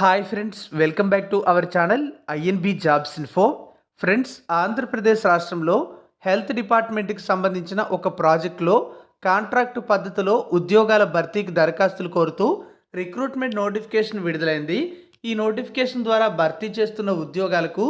Hi friends welcome back to our channel I N B jobs info friends Andhra Pradesh రాష్ట్రంలో health డిపార్ట్మెంట్కి సంబంధించిన ఒక ప్రాజెక్టులో contract పద్ధతిలో ఉద్యోగాల భర్తీకి దరఖాస్తులు కోరుతూ రిక్రూట్మెంట్ నోటిఫికేషన్ విడుదలైంది. ఈ నోటిఫికేషన్ ద్వారా భర్తీ చేస్తున్న ఉద్యోగాలకు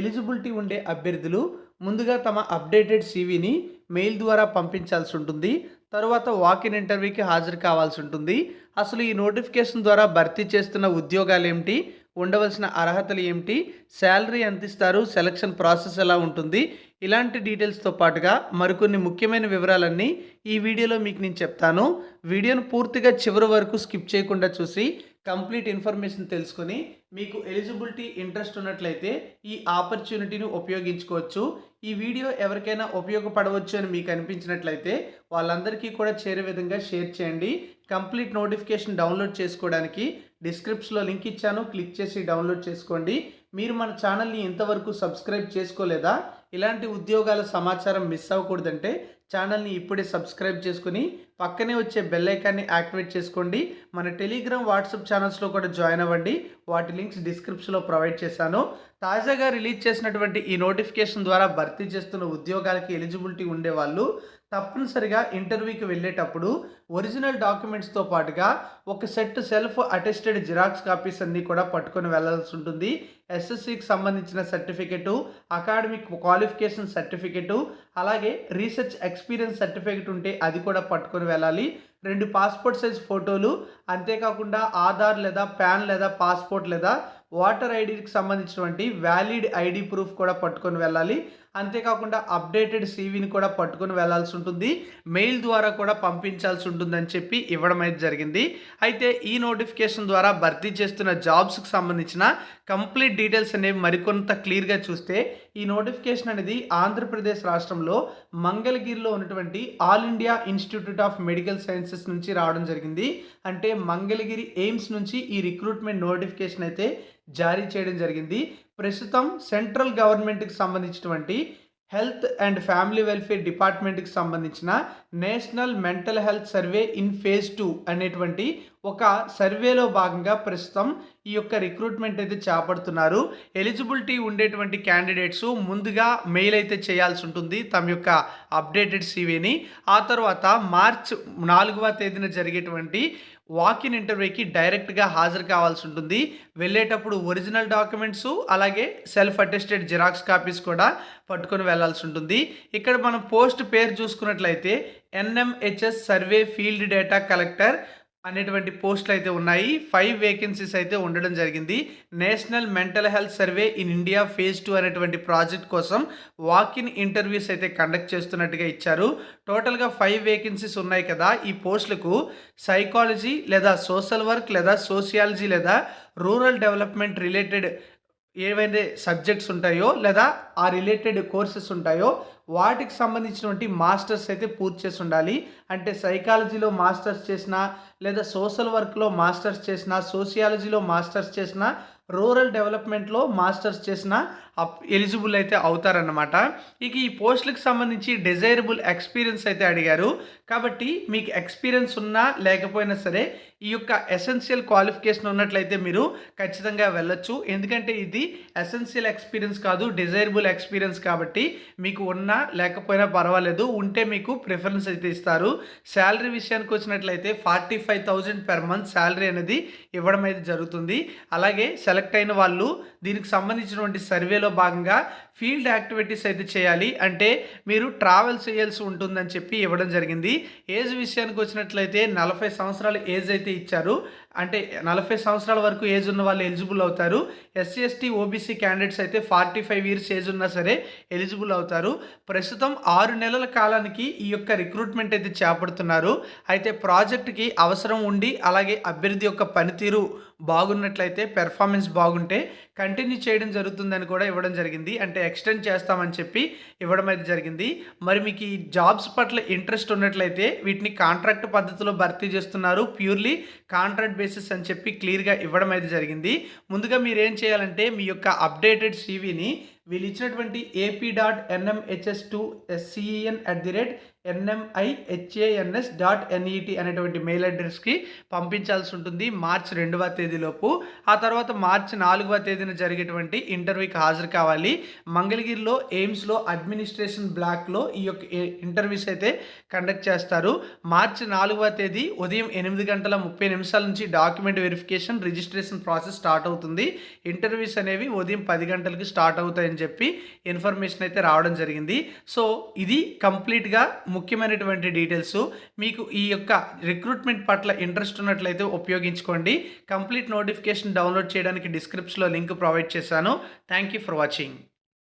ఎలిజిబిలిటీ ఉండే అభ్యర్థులు ముందుగా తమ అప్డేటెడ్ సీవీని మెయిల్ ద్వారా పంపించాల్సి ఉంటుంది. తరువాత వాకిన్ ఇంటర్వ్యూకి హాజరు కావాల్సి ఉంటుంది. అసలు ఈ నోటిఫికేషన్ ద్వారా భర్తీ చేస్తున్న ఉద్యోగాలు ఏమిటి? ఉండవలసిన అర్హతలు ఏమిటి? శాలరీ ఎంత ఇస్తారు? సెలక్షన్ ప్రాసెస్ ఎలా ఉంటుంది? ఇలాంటి డీటెయిల్స్తో పాటుగా మరికొన్ని ముఖ్యమైన వివరాలన్నీ ఈ వీడియోలో మీకు నేను చెప్తాను. వీడియోను పూర్తిగా చివరి వరకు స్కిప్ చేయకుండా చూసి కంప్లీట్ ఇన్ఫర్మేషన్ తెలుసుకొని మీకు ఎలిజిబిలిటీ ఇంట్రెస్ట్ ఉన్నట్లయితే ఈ ఆపర్చునిటీని ఉపయోగించుకోవచ్చు. ఈ వీడియో ఎవరికైనా ఉపయోగపడవచ్చు అని మీకు అనిపించినట్లయితే వాళ్ళందరికీ కూడా చేరే విధంగా షేర్ చేయండి. కంప్లీట్ నోటిఫికేషన్ డౌన్లోడ్ చేసుకోవడానికి డిస్క్రిప్షన్లో లింక్ ఇచ్చాను. క్లిక్ చేసి డౌన్లోడ్ చేసుకోండి. మీరు మన ఛానల్ని ఇంతవరకు సబ్స్క్రైబ్ చేసుకోలేదా? ఇలాంటి ఉద్యోగాల సమాచారం మిస్ అవ్వకూడదంటే ఛానల్ని ఇప్పుడే సబ్స్క్రైబ్ చేసుకుని పక్కనే వచ్చే బెల్ ఐకాన్ని యాక్టివేట్ చేసుకోండి. మన టెలిగ్రామ్ వాట్సాప్ ఛానల్స్లో కూడా జాయిన్ అవ్వండి. వాటి లింక్స్ డిస్క్రిప్షన్లో ప్రొవైడ్ చేశాను. తాజాగా రిలీజ్ చేసినటువంటి ఈ నోటిఫికేషన్ ద్వారా భర్తీ చేస్తున్న ఉద్యోగాలకి ఎలిజిబిలిటీ ఉండేవాళ్ళు తప్పనిసరిగా ఇంటర్వ్యూకి వెళ్ళేటప్పుడు ఒరిజినల్ డాక్యుమెంట్స్తో పాటుగా ఒక set self attested xerox copies అన్నీ కూడా పట్టుకొని వెళ్ళాల్సి ఉంటుంది. ఎస్ఎస్సికి సంబంధించిన సర్టిఫికెటు అకాడమిక్ క్వాలిఫికేషన్ సర్టిఫికెటు అలాగే రీసెర్చ్ ఎక్స్పీరియన్స్ సర్టిఫికెట్ ఉంటే అది కూడా పట్టుకొని వెళ్ళాలి. రెండు పాస్పోర్ట్ సైజ్ ఫోటోలు అంతేకాకుండా ఆధార్ లేదా పాన్ లేదా పాస్పోర్ట్ లేదా ఓటర్ ఐడికి సంబంధించినటువంటి వ్యాలిడ్ ఐడి ప్రూఫ్ కూడా పట్టుకొని వెళ్ళాలి. అంతేకాకుండా అప్డేటెడ్ సీవీని కూడా పట్టుకొని వెళ్ళాల్సి ఉంటుంది. మెయిల్ ద్వారా కూడా పంపించాల్సి ఉంటుందని చెప్పి ఇవ్వడం అయితే జరిగింది. అయితే ఈ నోటిఫికేషన్ ద్వారా భర్తీ చేస్తున్న జాబ్స్కి సంబంధించిన కంప్లీట్ డీటెయిల్స్ అనేవి మరికొంత క్లియర్గా చూస్తే ఈ నోటిఫికేషన్ అనేది ఆంధ్రప్రదేశ్ రాష్ట్రంలో మంగళగిరిలో ఉన్నటువంటి all India institute of medical sciences నుంచి రావడం జరిగింది. అంటే మంగళగిరి ఎయిమ్స్ నుంచి ఈ రిక్రూట్మెంట్ నోటిఫికేషన్ అయితే జారీ చేయడం జరిగింది. ప్రస్తుతం సెంట్రల్ గవర్నమెంట్కి సంబంధించినటువంటి హెల్త్ అండ్ ఫ్యామిలీ వెల్ఫేర్ డిపార్ట్మెంట్కి సంబంధించిన national mental health survey in phase two అనేటువంటి ఒక సర్వేలో భాగంగా ప్రస్తుతం ఈ యొక్క రిక్రూట్మెంట్ అయితే చేపడుతున్నారు. ఎలిజిబిలిటీ ఉండేటువంటి క్యాండిడేట్స్ ముందుగా మెయిల్ అయితే చేయాల్సి ఉంటుంది తమ యొక్క అప్డేటెడ్ సీవీని ఆ తర్వాత మార్చ్ నాలుగవ తేదీన జరిగేటువంటి వాకిన్ ఇంటర్వ్యూకి డైరెక్ట్గా హాజరు కావాల్సి ఉంటుంది. వెళ్ళేటప్పుడు ఒరిజినల్ డాక్యుమెంట్స్ అలాగే సెల్ఫ్ అటెస్టెడ్ జిరాక్స్ కాపీస్ కూడా పట్టుకొని వెళ్ళాల్సి ఉంటుంది. ఇక్కడ మనం పోస్ట్ పేరు చూసుకున్నట్లయితే NMHS survey field data collector అనేటువంటి పోస్టులు అయితే ఉన్నాయి. ఫైవ్ వేకెన్సీస్ అయితే ఉండడం జరిగింది. National mental health survey in India phase two అనేటువంటి ప్రాజెక్ట్ కోసం వాక్ ఇన్ ఇంటర్వ్యూస్ అయితే కండక్ట్ చేస్తున్నట్టుగా ఇచ్చారు. టోటల్గా ఫైవ్ వేకెన్సీస్ ఉన్నాయి కదా. ఈ పోస్టులకు సైకాలజీ లేదా సోషల్ వర్క్ లేదా సోషియాలజీ లేదా రూరల్ డెవలప్మెంట్ రిలేటెడ్ ఏవైతే సబ్జెక్ట్స్ ఉంటాయో లేదా ఆ రిలేటెడ్ కోర్సెస్ ఉంటాయో వాటికి సంబంధించినటువంటి మాస్టర్స్ అయితే పూర్తి చేసి ఉండాలి. అంటే సైకాలజీలో మాస్టర్స్ చేసిన లేదా సోషల్ వర్క్లో మాస్టర్స్ చేసిన సోషియాలజీలో మాస్టర్స్ చేసిన రూరల్ డెవలప్మెంట్లో మాస్టర్స్ చేసిన ఎలిజిబుల్ అయితే అవుతారన్నమాట. ఇక ఈ పోస్టులకు సంబంధించి డిజైరబుల్ ఎక్స్పీరియన్స్ అయితే అడిగారు. కాబట్టి మీకు ఎక్స్పీరియన్స్ ఉన్నా లేకపోయినా సరే ఈ యొక్క ఎసెన్షియల్ క్వాలిఫికేషన్ ఉన్నట్లయితే మీరు ఖచ్చితంగా వెళ్ళొచ్చు. ఎందుకంటే ఇది ఎసెన్షియల్ ఎక్స్పీరియన్స్ కాదు డిజైరబుల్ ఎక్స్పీరియన్స్ కాబట్టి మీకు ఉన్నా లేకపోయినా పర్వాలేదు. ఉంటే మీకు ప్రిఫరెన్స్ అయితే ఇస్తారు. శాలరీ విషయానికి వచ్చినట్లయితే forty five thousand per month salary అనేది ఇవ్వడం అయితే జరుగుతుంది. అలాగే సెలెక్ట్ అయిన వాళ్ళు దీనికి సంబంధించినటువంటి సర్వేలో భాగంగా ఫీల్డ్ యాక్టివిటీస్ అయితే చేయాలి. అంటే మీరు ట్రావెల్ చేయాల్సి ఉంటుందని చెప్పి ఇవ్వడం జరిగింది. ఏజ్ విషయానికి వచ్చినట్లయితే నలభై సంవత్సరాల ఏజ్ అయితే ఇచ్చారు. అంటే నలభై సంవత్సరాల వరకు ఏజ్ ఉన్న వాళ్ళు ఎలిజిబుల్ అవుతారు. ఎస్సీ ఎస్టీ ఓబీసీ క్యాండిడేట్స్ అయితే ఫార్టీ ఫైవ్ ఇయర్స్ ఏజ్ ఉన్నా సరే ఎలిజిబుల్ అవుతారు. ప్రస్తుతం ఆరు నెలల కాలానికి ఈ యొక్క రిక్రూట్మెంట్ అయితే చేపడుతున్నారు. అయితే ప్రాజెక్ట్కి అవసరం ఉండి అలాగే అభ్యర్థి యొక్క పనితీరు బాగున్నట్లయితే పెర్ఫార్మెన్స్ బాగుంటే కంటిన్యూ చేయడం జరుగుతుందని కూడా ఇవ్వడం జరిగింది. అంటే ఎక్స్టెండ్ చేస్తామని చెప్పి ఇవ్వడం అయితే జరిగింది. మరి మీకు ఈ జాబ్స్ పట్ల ఇంట్రెస్ట్ ఉన్నట్లయితే వీటిని కాంట్రాక్ట్ పద్ధతిలో భర్తీ చేస్తున్నారు. ప్యూర్లీ కాంట్రాక్ట్ బేసిస్ అని చెప్పి క్లియర్గా ఇవ్వడం అయితే జరిగింది. ముందుగా మీరు ఏం చేయాలంటే మీ యొక్క అప్డేటెడ్ సీవీని వీళ్ళు ఇచ్చినటువంటి AP dot NMHS two SCN at the rate NMI HANS dot NET అనేటువంటి మెయిల్ అడ్రస్కి పంపించాల్సి ఉంటుంది మార్చి రెండవ తేదీలోపు ఆ తర్వాత మార్చి నాలుగవ తేదీన జరిగేటువంటి ఇంటర్వ్యూకి హాజరు కావాలి. మంగళగిరిలో ఎయిమ్స్లో అడ్మినిస్ట్రేషన్ బ్లాక్లో ఈ యొక్క ఇంటర్వ్యూస్ అయితే కండక్ట్ చేస్తారు. మార్చి నాలుగవ తేదీ ఉదయం ఎనిమిది గంటల ముప్పై నిమిషాల నుంచి document verification registration process start అవుతుంది. ఇంటర్వ్యూస్ అనేవి ఉదయం పది గంటలకి స్టార్ట్ అవుతాయని చెప్పి ఇన్ఫర్మేషన్ అయితే రావడం జరిగింది. సో ఇది కంప్లీట్గా ముఖ్యమైనటువంటి డీటెయిల్స్. మీకు ఈ యొక్క రిక్రూట్మెంట్ పట్ల ఇంట్రెస్ట్ ఉన్నట్లయితే ఉపయోగించుకోండి. కంప్లీట్ నోటిఫికేషన్ డౌన్లోడ్ చేయడానికి డిస్క్రిప్షన్లో లింక్ ప్రొవైడ్ చేశాను. Thank you for watching.